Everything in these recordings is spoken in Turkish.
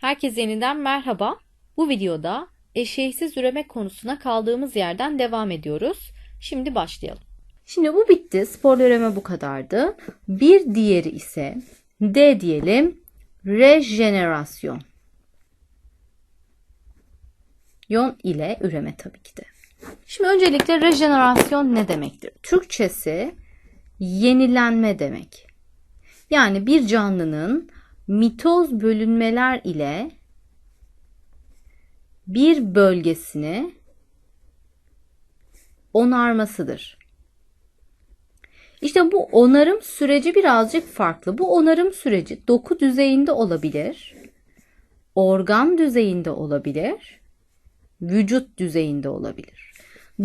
Herkese yeniden merhaba. Bu videoda eşeğsiz üreme konusuna kaldığımız yerden devam ediyoruz. Şimdi başlayalım. Şimdi bu bitti. Sporlu üreme bu kadardı. Bir diğeri ise D diyelim. Rejenerasyon. Yon ile üreme tabii ki de. Şimdi öncelikle rejenerasyon ne demektir? Türkçesi yenilenme demek. Yani bir canlının mitoz bölünmeler ile bir bölgesini onarmasıdır. İşte bu onarım süreci birazcık farklı. Bu onarım süreci doku düzeyinde olabilir, organ düzeyinde olabilir, vücut düzeyinde olabilir.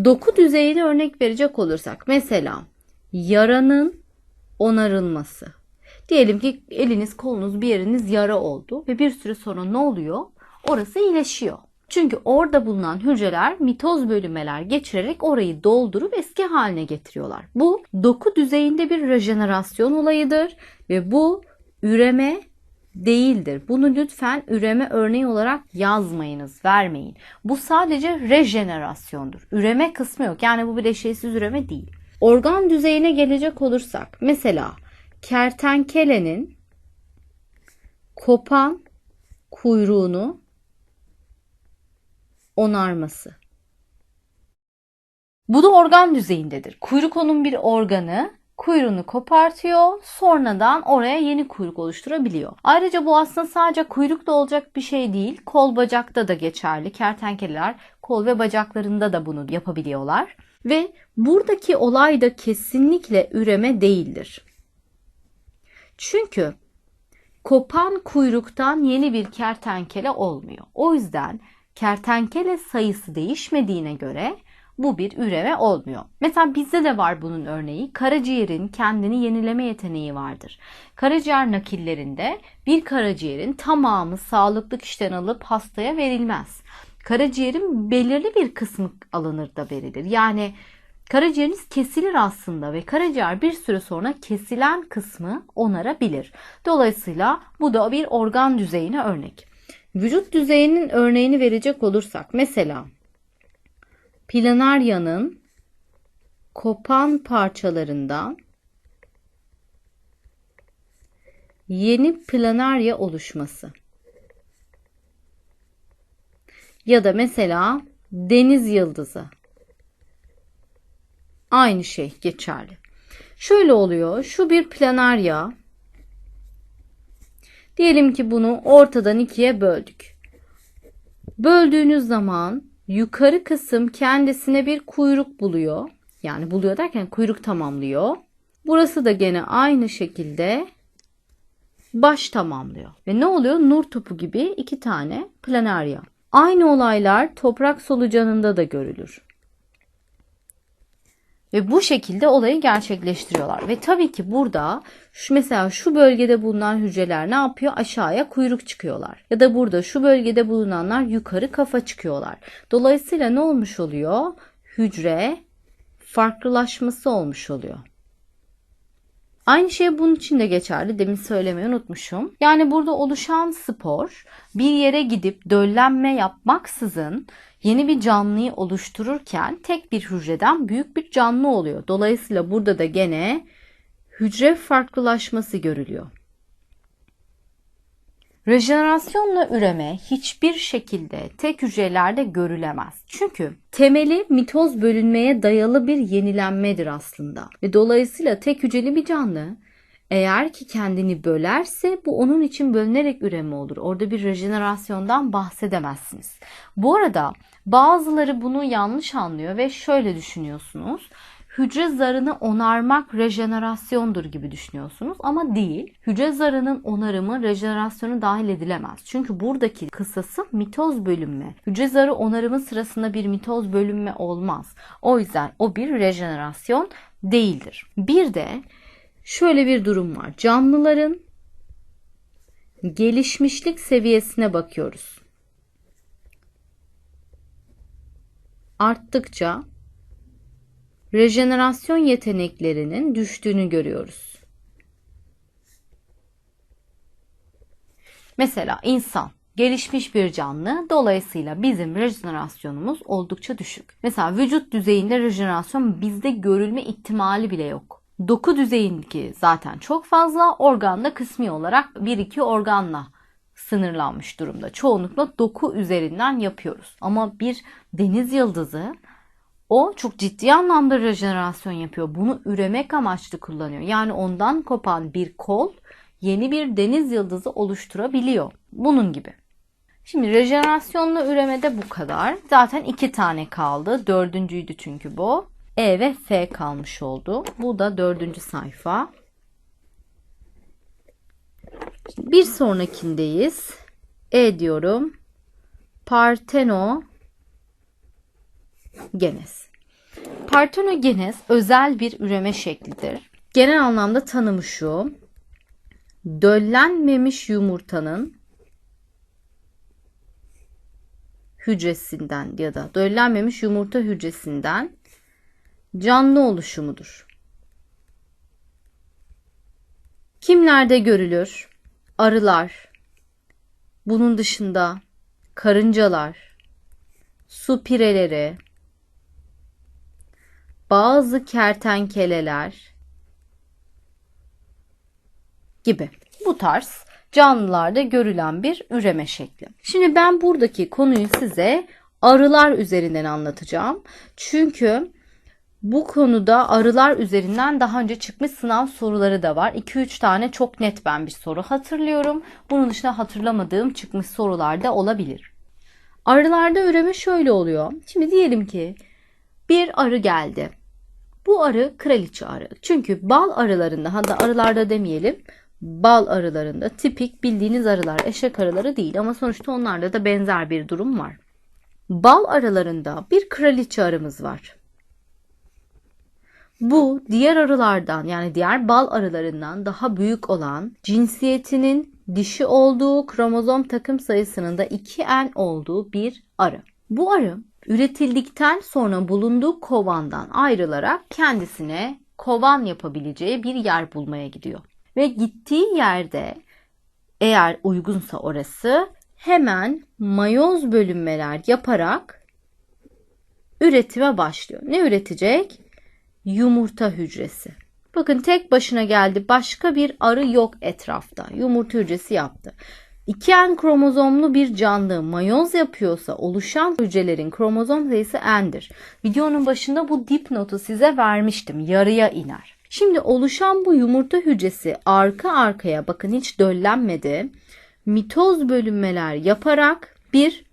Doku düzeyine örnek verecek olursak mesela yaranın onarılması. Diyelim ki eliniz kolunuz bir yeriniz yara oldu ve bir süre sonra ne oluyor? Orası iyileşiyor. Çünkü orada bulunan hücreler mitoz bölünmeler geçirerek orayı doldurup eski haline getiriyorlar. Bu doku düzeyinde bir rejenerasyon olayıdır ve bu üreme değildir. Bunu lütfen üreme örneği olarak yazmayınız, vermeyin. Bu sadece rejenerasyondur. Üreme kısmı yok. Yani bu bir eşeğsiz üreme değil. Organ düzeyine gelecek olursak mesela kertenkelenin kopan kuyruğunu onarması. Bu da organ düzeyindedir. Kuyruk onun bir organı, kuyruğunu kopartıyor, sonradan oraya yeni kuyruk oluşturabiliyor. Ayrıca bu aslında sadece kuyrukta olacak bir şey değil, kol bacakta da geçerli. Kertenkeleler kol ve bacaklarında da bunu yapabiliyorlar. Ve buradaki olay da kesinlikle üreme değildir. Çünkü kopan kuyruktan yeni bir kertenkele olmuyor. O yüzden kertenkele sayısı değişmediğine göre bu bir üreme olmuyor. Mesela bizde de var bunun örneği. Karaciğerin kendini yenileme yeteneği vardır. Karaciğer nakillerinde bir karaciğerin tamamı sağlıklı kişiden alıp hastaya verilmez. Karaciğerin belirli bir kısmı alınır da verilir. Yani Karaciğeriniz kesilir aslında ve karaciğer bir süre sonra kesilen kısmı onarabilir. Dolayısıyla bu da bir organ düzeyine örnek. Vücut düzeyinin örneğini verecek olursak mesela planaryanın kopan parçalarından yeni planarya oluşması. Ya da mesela deniz yıldızı Aynı şey geçerli. Şöyle oluyor. Şu bir planarya. Diyelim ki bunu ortadan ikiye böldük. Böldüğünüz zaman yukarı kısım kendisine bir kuyruk buluyor. Yani buluyor derken kuyruk tamamlıyor. Burası da gene aynı şekilde baş tamamlıyor. Ve ne oluyor? Nur topu gibi iki tane planarya. Aynı olaylar toprak solucanında da görülür. Ve bu şekilde olayı gerçekleştiriyorlar. Ve tabii ki burada şu mesela şu bölgede bulunan hücreler ne yapıyor? Aşağıya kuyruk çıkıyorlar. Ya da burada şu bölgede bulunanlar yukarı kafa çıkıyorlar. Dolayısıyla ne olmuş oluyor? Hücre farklılaşması olmuş oluyor. Aynı şey bunun için de geçerli. Demin söylemeyi unutmuşum. Yani burada oluşan spor bir yere gidip döllenme yapmaksızın yeni bir canlıyı oluştururken tek bir hücreden büyük bir canlı oluyor. Dolayısıyla burada da gene hücre farklılaşması görülüyor. Rejenerasyonla üreme hiçbir şekilde tek hücrelerde görülemez. Çünkü temeli mitoz bölünmeye dayalı bir yenilenmedir aslında. Ve dolayısıyla tek hücreli bir canlı eğer ki kendini bölerse bu onun için bölünerek üreme olur. Orada bir rejenerasyondan bahsedemezsiniz. Bu arada bazıları bunu yanlış anlıyor ve şöyle düşünüyorsunuz hücre zarını onarmak rejenerasyondur gibi düşünüyorsunuz ama değil. Hücre zarının onarımı rejenerasyonu dahil edilemez. Çünkü buradaki kısası mitoz bölünme. Hücre zarı onarımı sırasında bir mitoz bölünme olmaz. O yüzden o bir rejenerasyon değildir. Bir de şöyle bir durum var. Canlıların gelişmişlik seviyesine bakıyoruz. Arttıkça rejenerasyon yeteneklerinin düştüğünü görüyoruz. Mesela insan gelişmiş bir canlı. Dolayısıyla bizim rejenerasyonumuz oldukça düşük. Mesela vücut düzeyinde rejenerasyon bizde görülme ihtimali bile yok. Doku düzeyindeki zaten çok fazla, organda kısmi olarak 1-2 organla sınırlanmış durumda. Çoğunlukla doku üzerinden yapıyoruz. Ama bir deniz yıldızı o çok ciddi anlamda rejenerasyon yapıyor. Bunu üremek amaçlı kullanıyor. Yani ondan kopan bir kol yeni bir deniz yıldızı oluşturabiliyor. Bunun gibi. Şimdi rejenerasyonlu üremede bu kadar. Zaten iki tane kaldı. Dördüncüydü çünkü bu. E ve F kalmış oldu. Bu da dördüncü sayfa. Bir sonrakindeyiz. E diyorum. Parteno genes. Partenogenes özel bir üreme şeklidir. Genel anlamda tanımı şu. Döllenmemiş yumurtanın hücresinden ya da döllenmemiş yumurta hücresinden canlı oluşumudur. Kimlerde görülür? Arılar. Bunun dışında karıncalar, su pireleri, bazı kertenkeleler gibi. Bu tarz canlılarda görülen bir üreme şekli. Şimdi ben buradaki konuyu size arılar üzerinden anlatacağım. Çünkü bu konuda arılar üzerinden daha önce çıkmış sınav soruları da var. 2-3 tane çok net ben bir soru hatırlıyorum. Bunun dışında hatırlamadığım çıkmış sorular da olabilir. Arılarda üreme şöyle oluyor. Şimdi diyelim ki bir arı geldi. Bu arı kraliçe arı. Çünkü bal arılarında hatta arılarda demeyelim bal arılarında tipik bildiğiniz arılar eşek arıları değil ama sonuçta onlarda da benzer bir durum var. Bal arılarında bir kraliçe arımız var. Bu diğer arılardan yani diğer bal arılarından daha büyük olan cinsiyetinin dişi olduğu kromozom takım sayısının da 2N olduğu bir arı. Bu arı üretildikten sonra bulunduğu kovandan ayrılarak kendisine kovan yapabileceği bir yer bulmaya gidiyor. Ve gittiği yerde eğer uygunsa orası hemen mayoz bölünmeler yaparak üretime başlıyor. Ne üretecek? Yumurta hücresi. Bakın tek başına geldi. Başka bir arı yok etrafta. Yumurta hücresi yaptı. 2N kromozomlu bir canlı mayoz yapıyorsa oluşan hücrelerin kromozom sayısı N'dir. Videonun başında bu dipnotu size vermiştim. Yarıya iner. Şimdi oluşan bu yumurta hücresi arka arkaya bakın hiç döllenmedi. Mitoz bölünmeler yaparak bir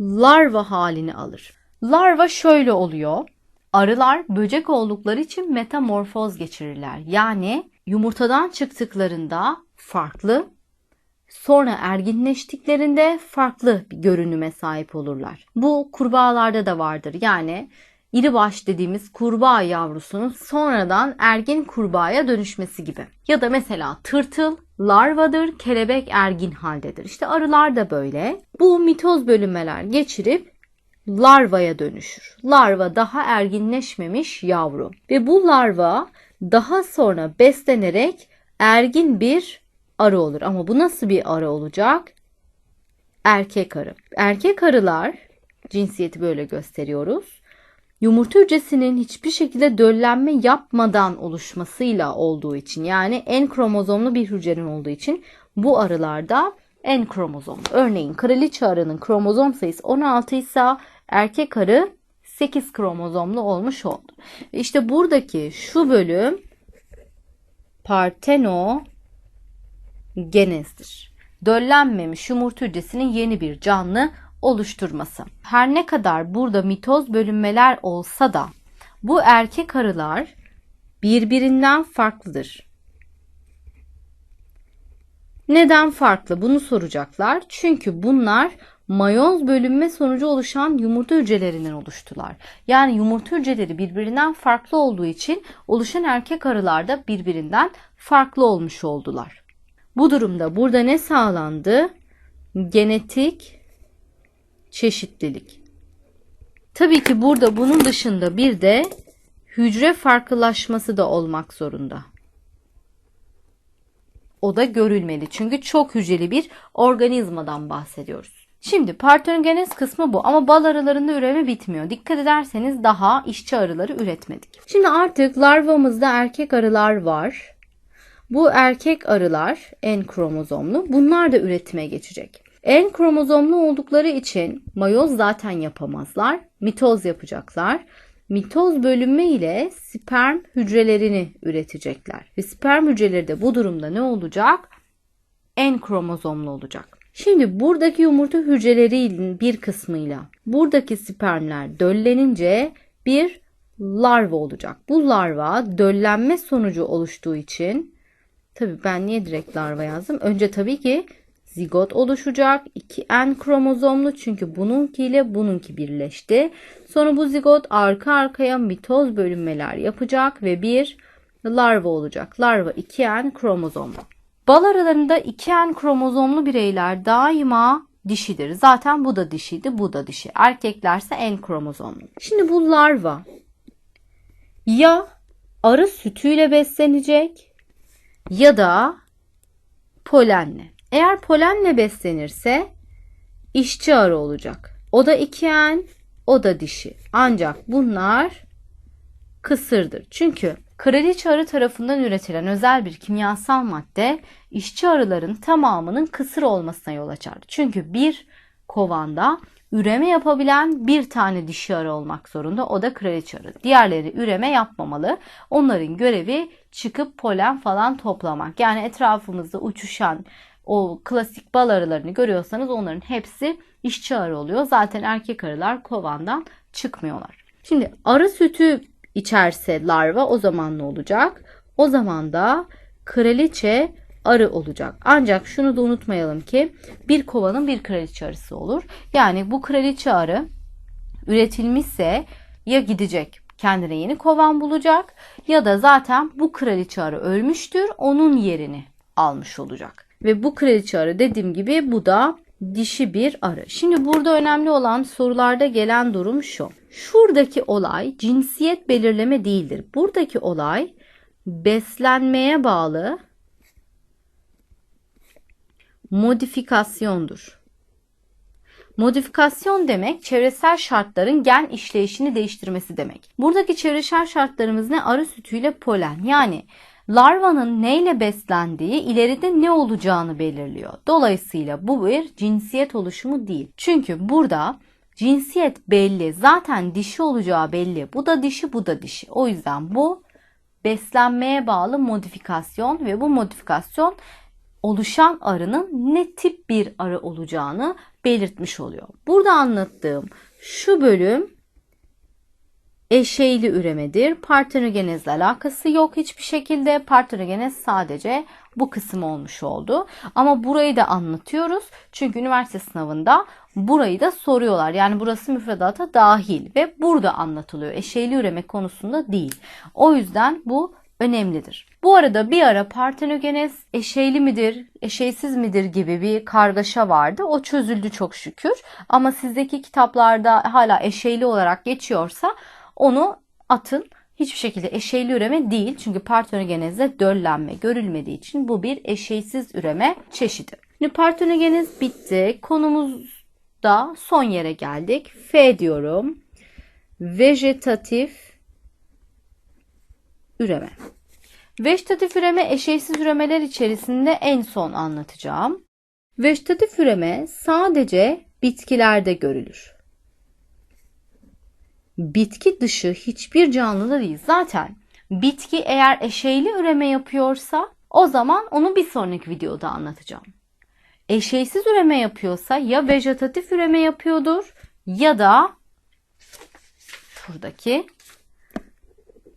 larva halini alır. Larva şöyle oluyor. Arılar böcek oldukları için metamorfoz geçirirler. Yani yumurtadan çıktıklarında farklı Sonra erginleştiklerinde farklı bir görünüme sahip olurlar. Bu kurbağalarda da vardır. Yani iri baş dediğimiz kurbağa yavrusunun sonradan ergin kurbağaya dönüşmesi gibi. Ya da mesela tırtıl larvadır, kelebek ergin haldedir. İşte arılar da böyle. Bu mitoz bölünmeler geçirip larvaya dönüşür. Larva daha erginleşmemiş yavru ve bu larva daha sonra beslenerek ergin bir arı olur. Ama bu nasıl bir arı olacak? Erkek arı. Erkek arılar cinsiyeti böyle gösteriyoruz. Yumurta hücresinin hiçbir şekilde döllenme yapmadan oluşmasıyla olduğu için yani en kromozomlu bir hücrenin olduğu için bu arılarda en kromozomlu. Örneğin kraliçe arının kromozom sayısı 16 ise erkek arı 8 kromozomlu olmuş oldu. İşte buradaki şu bölüm parteno genezdir. Döllenmemiş yumurta hücresinin yeni bir canlı oluşturması. Her ne kadar burada mitoz bölünmeler olsa da bu erkek arılar birbirinden farklıdır. Neden farklı? Bunu soracaklar. Çünkü bunlar mayoz bölünme sonucu oluşan yumurta hücrelerinden oluştular. Yani yumurta hücreleri birbirinden farklı olduğu için oluşan erkek arılar da birbirinden farklı olmuş oldular. Bu durumda burada ne sağlandı? Genetik çeşitlilik. Tabii ki burada bunun dışında bir de hücre farklılaşması da olmak zorunda. O da görülmeli. Çünkü çok hücreli bir organizmadan bahsediyoruz. Şimdi partenogeniz kısmı bu ama bal arılarında üreme bitmiyor. Dikkat ederseniz daha işçi arıları üretmedik. Şimdi artık larvamızda erkek arılar var. Bu erkek arılar en kromozomlu. Bunlar da üretime geçecek. En kromozomlu oldukları için mayoz zaten yapamazlar. Mitoz yapacaklar. Mitoz bölünme ile sperm hücrelerini üretecekler. Ve sperm hücreleri de bu durumda ne olacak? En kromozomlu olacak. Şimdi buradaki yumurta hücrelerinin bir kısmıyla buradaki spermler döllenince bir larva olacak. Bu larva döllenme sonucu oluştuğu için tabii ben niye direkt larva yazdım? Önce tabii ki zigot oluşacak. 2N kromozomlu çünkü bununkiyle bununki birleşti. Sonra bu zigot arka arkaya mitoz bölünmeler yapacak ve bir larva olacak. Larva 2N kromozomlu. Bal aralarında 2N kromozomlu bireyler daima dişidir. Zaten bu da dişiydi, bu da dişi. Erkeklerse N kromozomlu. Şimdi bu larva ya arı sütüyle beslenecek ya da polenle. Eğer polenle beslenirse işçi arı olacak. O da ikiyen, o da dişi. Ancak bunlar kısırdır. Çünkü kraliçe arı tarafından üretilen özel bir kimyasal madde işçi arıların tamamının kısır olmasına yol açar. Çünkü bir kovanda üreme yapabilen bir tane dişi arı olmak zorunda. O da kraliçe arı. Diğerleri üreme yapmamalı. Onların görevi çıkıp polen falan toplamak. Yani etrafımızda uçuşan o klasik bal arılarını görüyorsanız onların hepsi işçi arı oluyor. Zaten erkek arılar kovandan çıkmıyorlar. Şimdi arı sütü içerse larva o zaman ne olacak? O zaman da kraliçe arı olacak. Ancak şunu da unutmayalım ki bir kovanın bir kraliçe arısı olur. Yani bu kraliçe arı üretilmişse ya gidecek kendine yeni kovan bulacak ya da zaten bu kraliçe arı ölmüştür onun yerini almış olacak. Ve bu kraliçe arı dediğim gibi bu da dişi bir arı. Şimdi burada önemli olan sorularda gelen durum şu. Şuradaki olay cinsiyet belirleme değildir. Buradaki olay beslenmeye bağlı modifikasyondur. Modifikasyon demek çevresel şartların gen işleyişini değiştirmesi demek. Buradaki çevresel şartlarımız ne? Arı sütüyle polen. Yani larvanın neyle beslendiği ileride ne olacağını belirliyor. Dolayısıyla bu bir cinsiyet oluşumu değil. Çünkü burada cinsiyet belli. Zaten dişi olacağı belli. Bu da dişi, bu da dişi. O yüzden bu beslenmeye bağlı modifikasyon ve bu modifikasyon oluşan arının ne tip bir arı olacağını belirtmiş oluyor. Burada anlattığım şu bölüm eşeyli üremedir. Partenogenezle alakası yok hiçbir şekilde. Partenogenez sadece bu kısım olmuş oldu. Ama burayı da anlatıyoruz. Çünkü üniversite sınavında burayı da soruyorlar. Yani burası müfredata dahil ve burada anlatılıyor. Eşeyli üreme konusunda değil. O yüzden bu önemlidir. Bu arada bir ara partenogenez eşeyli midir, eşeysiz midir gibi bir kargaşa vardı. O çözüldü çok şükür. Ama sizdeki kitaplarda hala eşeyli olarak geçiyorsa onu atın. Hiçbir şekilde eşeyli üreme değil. Çünkü partenogenezde döllenme görülmediği için bu bir eşeysiz üreme çeşidi. Şimdi partenogenez bitti. Konumuzda son yere geldik. F diyorum. Vejetatif üreme. Vejetatif üreme eşeysiz üremeler içerisinde en son anlatacağım. Vejetatif üreme sadece bitkilerde görülür. Bitki dışı hiçbir canlıda değil. Zaten bitki eğer eşeyli üreme yapıyorsa o zaman onu bir sonraki videoda anlatacağım. Eşeysiz üreme yapıyorsa ya vejetatif üreme yapıyordur ya da şuradaki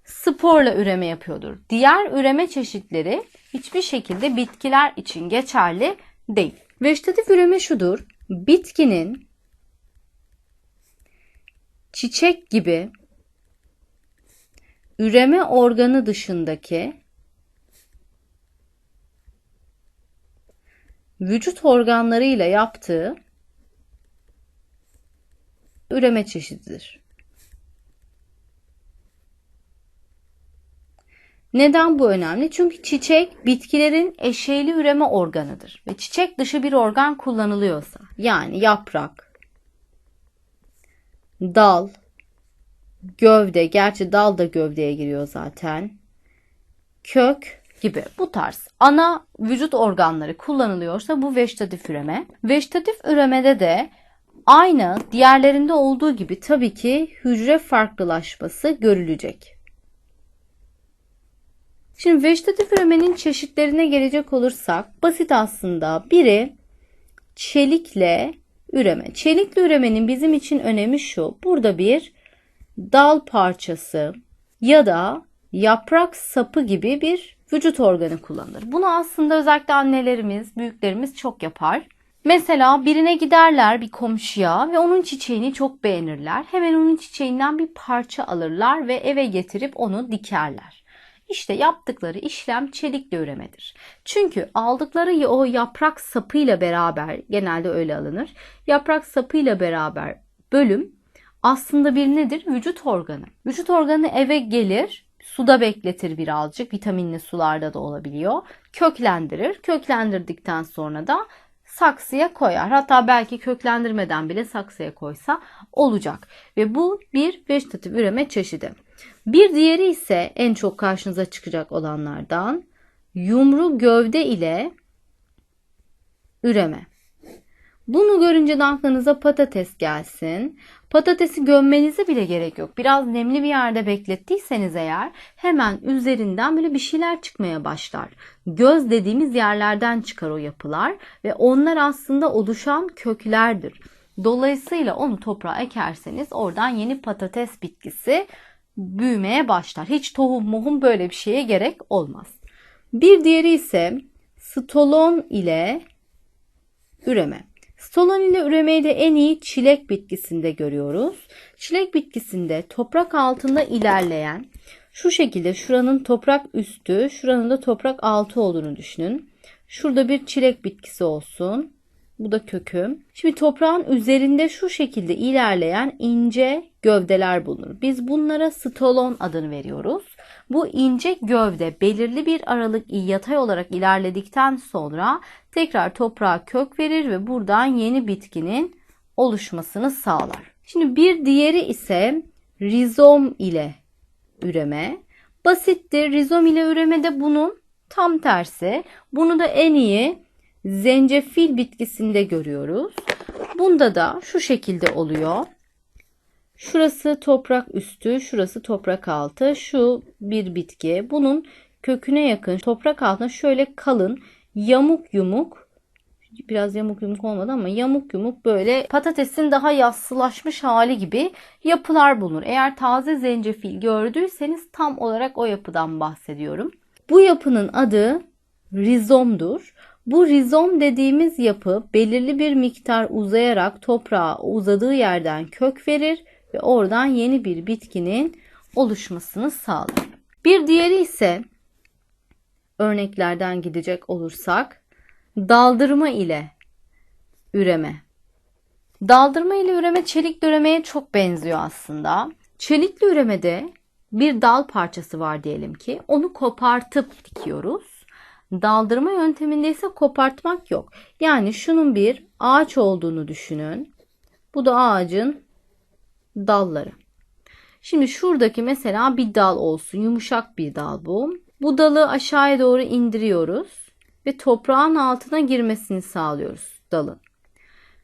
sporla üreme yapıyordur. Diğer üreme çeşitleri hiçbir şekilde bitkiler için geçerli değil. Vejetatif üreme şudur. Bitkinin çiçek gibi üreme organı dışındaki vücut organlarıyla yaptığı üreme çeşididir. Neden bu önemli? Çünkü çiçek bitkilerin eşeyli üreme organıdır. Ve çiçek dışı bir organ kullanılıyorsa yani yaprak, dal, gövde, gerçi dal da gövdeye giriyor zaten, kök gibi bu tarz ana vücut organları kullanılıyorsa bu vejetatif üreme. Vejetatif üremede de aynı diğerlerinde olduğu gibi tabii ki hücre farklılaşması görülecek. Şimdi vejetatif üremenin çeşitlerine gelecek olursak basit aslında. Biri çelikle üreme. Çelikle üremenin bizim için önemi şu. Burada bir dal parçası ya da yaprak sapı gibi bir vücut organı kullanılır. Bunu aslında özellikle annelerimiz, büyüklerimiz çok yapar. Mesela birine giderler bir komşuya ve onun çiçeğini çok beğenirler. Hemen onun çiçeğinden bir parça alırlar ve eve getirip onu dikerler. İşte yaptıkları işlem çelikle üremedir. Çünkü aldıkları o yaprak sapıyla beraber genelde öyle alınır. Yaprak sapıyla beraber bölüm aslında bir nedir? Vücut organı. Vücut organı eve gelir, suda bekletir birazcık. Vitaminli sularda da olabiliyor. Köklendirir. Köklendirdikten sonra da saksıya koyar. Hatta belki köklendirmeden bile saksıya koysa olacak. Ve bu bir vejetatif üreme çeşidi. Bir diğeri ise en çok karşınıza çıkacak olanlardan yumru gövde ile üreme. Bunu görünce de aklınıza patates gelsin. Patatesi gömmenize bile gerek yok. Biraz nemli bir yerde beklettiyseniz eğer hemen üzerinden böyle bir şeyler çıkmaya başlar. Göz dediğimiz yerlerden çıkar o yapılar ve onlar aslında oluşan köklerdir. Dolayısıyla onu toprağa ekerseniz oradan yeni patates bitkisi büyümeye başlar. Hiç tohum muhum böyle bir şeye gerek olmaz. Bir diğeri ise stolon ile üreme. Stolon ile üremeyi de en iyi çilek bitkisinde görüyoruz. Çilek bitkisinde toprak altında ilerleyen şu şekilde şuranın toprak üstü, şuranın da toprak altı olduğunu düşünün. Şurada bir çilek bitkisi olsun. Bu da köküm. Şimdi toprağın üzerinde şu şekilde ilerleyen ince gövdeler bulunur. Biz bunlara stolon adını veriyoruz. Bu ince gövde belirli bir aralık yatay olarak ilerledikten sonra tekrar toprağa kök verir ve buradan yeni bitkinin oluşmasını sağlar. Şimdi bir diğeri ise rizom ile üreme. Basittir. Rizom ile üreme de bunun tam tersi. Bunu da en iyi zencefil bitkisinde görüyoruz. Bunda da şu şekilde oluyor. Şurası toprak üstü, şurası toprak altı. Şu bir bitki. Bunun köküne yakın toprak altında şöyle kalın yamuk yumuk biraz yamuk yumuk olmadı ama yamuk yumuk böyle patatesin daha yassılaşmış hali gibi yapılar bulunur. Eğer taze zencefil gördüyseniz tam olarak o yapıdan bahsediyorum. Bu yapının adı rizomdur. Bu rizom dediğimiz yapı belirli bir miktar uzayarak toprağa uzadığı yerden kök verir ve oradan yeni bir bitkinin oluşmasını sağlar. Bir diğeri ise örneklerden gidecek olursak daldırma ile üreme. Daldırma ile üreme çelikli üremeye çok benziyor aslında. Çelikli üremede bir dal parçası var diyelim ki onu kopartıp dikiyoruz. Daldırma yönteminde ise kopartmak yok. Yani şunun bir ağaç olduğunu düşünün. Bu da ağacın dalları. Şimdi şuradaki mesela bir dal olsun. Yumuşak bir dal bu. Bu dalı aşağıya doğru indiriyoruz ve toprağın altına girmesini sağlıyoruz dalın.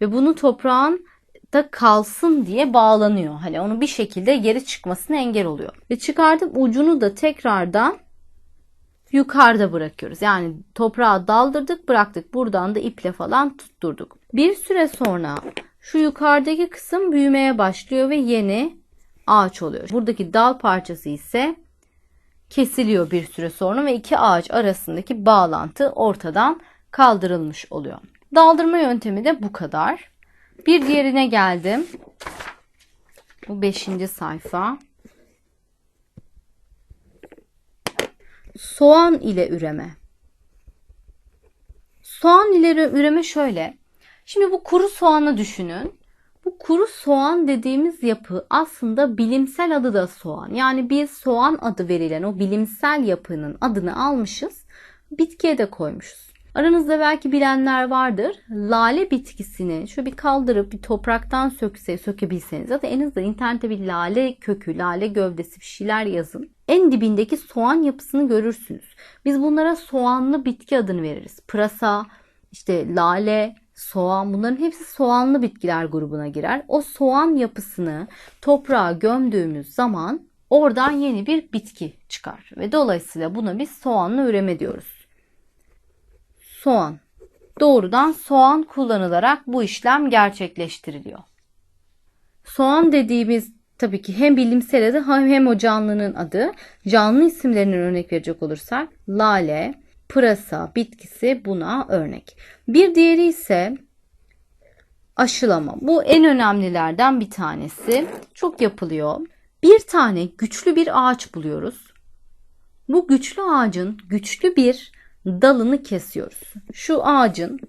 Ve bunu toprağın da kalsın diye bağlanıyor. Hani onu bir şekilde geri çıkmasına engel oluyor. Ve çıkartıp ucunu da tekrardan yukarıda bırakıyoruz. Yani toprağa daldırdık bıraktık. Buradan da iple falan tutturduk. Bir süre sonra şu yukarıdaki kısım büyümeye başlıyor ve yeni ağaç oluyor. Buradaki dal parçası ise kesiliyor bir süre sonra ve iki ağaç arasındaki bağlantı ortadan kaldırılmış oluyor. Daldırma yöntemi de bu kadar. Bir diğerine geldim. Bu beşinci sayfa. Soğan ile üreme. Soğan ile üreme şöyle. Şimdi bu kuru soğanı düşünün. Bu kuru soğan dediğimiz yapı aslında bilimsel adı da soğan. Yani biz soğan adı verilen o bilimsel yapının adını almışız, bitkiye de koymuşuz. Aranızda belki bilenler vardır. Lale bitkisini şöyle bir kaldırıp bir topraktan sökse, sökebilseniz da en azından internette bir lale kökü, lale gövdesi bir şeyler yazın. En dibindeki soğan yapısını görürsünüz. Biz bunlara soğanlı bitki adını veririz. Pırasa, işte lale, soğan bunların hepsi soğanlı bitkiler grubuna girer. O soğan yapısını toprağa gömdüğümüz zaman oradan yeni bir bitki çıkar ve dolayısıyla buna biz soğanlı üreme diyoruz. Soğan. Doğrudan soğan kullanılarak bu işlem gerçekleştiriliyor. Soğan dediğimiz tabii ki hem bilimsel adı hem o canlının adı. Canlı isimlerinden örnek verecek olursak lale, pırasa bitkisi buna örnek. Bir diğeri ise aşılama. Bu en önemlilerden bir tanesi. Çok yapılıyor. Bir tane güçlü bir ağaç buluyoruz. Bu güçlü ağacın güçlü bir dalını kesiyoruz. Şu ağacın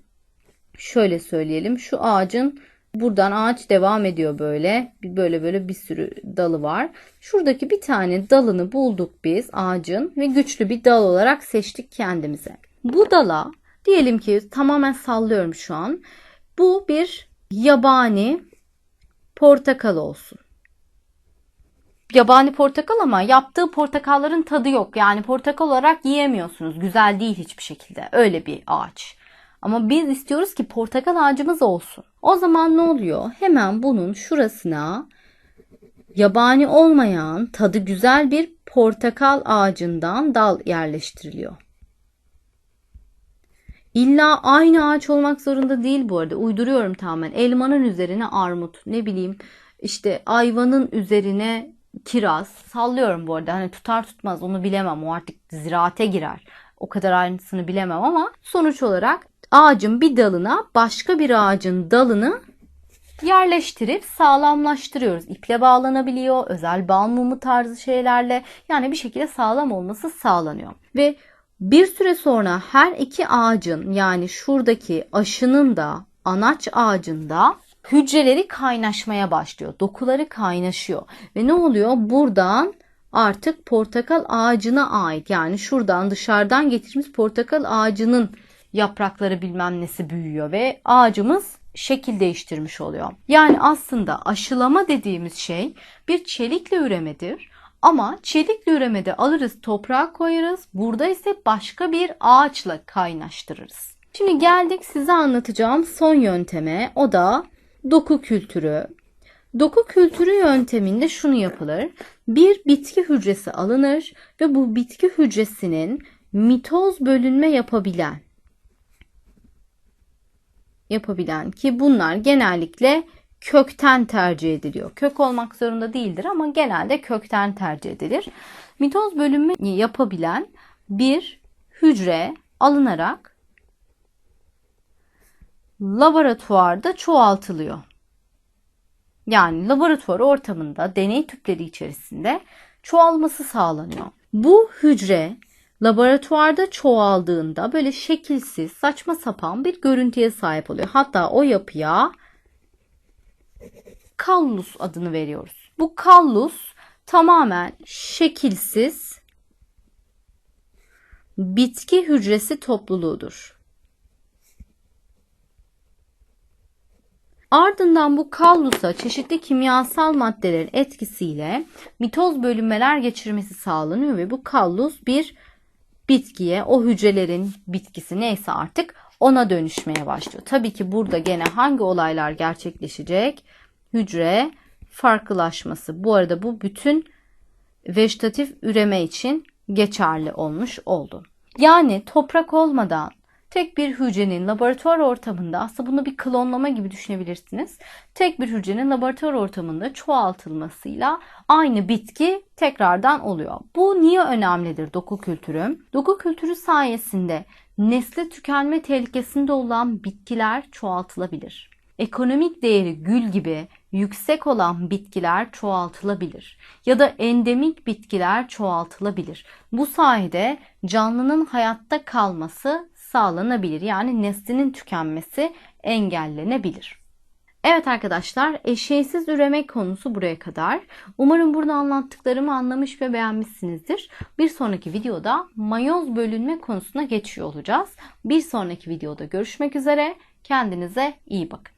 şöyle söyleyelim. Şu ağacın buradan ağaç devam ediyor böyle. Böyle böyle bir sürü dalı var. Şuradaki bir tane dalını bulduk biz ağacın ve güçlü bir dal olarak seçtik kendimize. Bu dala diyelim ki tamamen sallıyorum şu an. Bu bir yabani portakal olsun yabani portakal ama yaptığı portakalların tadı yok. Yani portakal olarak yiyemiyorsunuz. Güzel değil hiçbir şekilde. Öyle bir ağaç. Ama biz istiyoruz ki portakal ağacımız olsun. O zaman ne oluyor? Hemen bunun şurasına yabani olmayan tadı güzel bir portakal ağacından dal yerleştiriliyor. İlla aynı ağaç olmak zorunda değil bu arada. Uyduruyorum tamamen. Elmanın üzerine armut, ne bileyim işte ayvanın üzerine kiraz sallıyorum bu arada hani tutar tutmaz onu bilemem o artık ziraate girer. O kadar ayrıntısını bilemem ama sonuç olarak ağacın bir dalına başka bir ağacın dalını yerleştirip sağlamlaştırıyoruz. İple bağlanabiliyor, özel bal mumu tarzı şeylerle yani bir şekilde sağlam olması sağlanıyor. Ve bir süre sonra her iki ağacın yani şuradaki aşının da anaç ağacında hücreleri kaynaşmaya başlıyor. Dokuları kaynaşıyor. Ve ne oluyor? Buradan artık portakal ağacına ait yani şuradan dışarıdan getirmiş portakal ağacının yaprakları bilmem nesi büyüyor ve ağacımız şekil değiştirmiş oluyor. Yani aslında aşılama dediğimiz şey bir çelikle üremedir. Ama çelikle üremede alırız toprağa koyarız. Burada ise başka bir ağaçla kaynaştırırız. Şimdi geldik size anlatacağım son yönteme. O da doku kültürü. Doku kültürü yönteminde şunu yapılır. Bir bitki hücresi alınır ve bu bitki hücresinin mitoz bölünme yapabilen yapabilen ki bunlar genellikle kökten tercih ediliyor. Kök olmak zorunda değildir ama genelde kökten tercih edilir. Mitoz bölünme yapabilen bir hücre alınarak laboratuvarda çoğaltılıyor. Yani laboratuvar ortamında deney tüpleri içerisinde çoğalması sağlanıyor. Bu hücre laboratuvarda çoğaldığında böyle şekilsiz, saçma sapan bir görüntüye sahip oluyor. Hatta o yapıya kallus adını veriyoruz. Bu kallus tamamen şekilsiz bitki hücresi topluluğudur. Ardından bu kallusa çeşitli kimyasal maddelerin etkisiyle mitoz bölünmeler geçirmesi sağlanıyor ve bu kallus bir bitkiye, o hücrelerin bitkisi neyse artık ona dönüşmeye başlıyor. Tabii ki burada gene hangi olaylar gerçekleşecek? Hücre farklılaşması. Bu arada bu bütün vejetatif üreme için geçerli olmuş oldu. Yani toprak olmadan tek bir hücrenin laboratuvar ortamında aslında bunu bir klonlama gibi düşünebilirsiniz. Tek bir hücrenin laboratuvar ortamında çoğaltılmasıyla aynı bitki tekrardan oluyor. Bu niye önemlidir doku kültürü? Doku kültürü sayesinde nesli tükenme tehlikesinde olan bitkiler çoğaltılabilir. Ekonomik değeri gül gibi yüksek olan bitkiler çoğaltılabilir ya da endemik bitkiler çoğaltılabilir. Bu sayede canlının hayatta kalması sağlanabilir. Yani neslinin tükenmesi engellenebilir. Evet arkadaşlar eşeğsiz üremek konusu buraya kadar. Umarım burada anlattıklarımı anlamış ve beğenmişsinizdir. Bir sonraki videoda mayoz bölünme konusuna geçiyor olacağız. Bir sonraki videoda görüşmek üzere. Kendinize iyi bakın.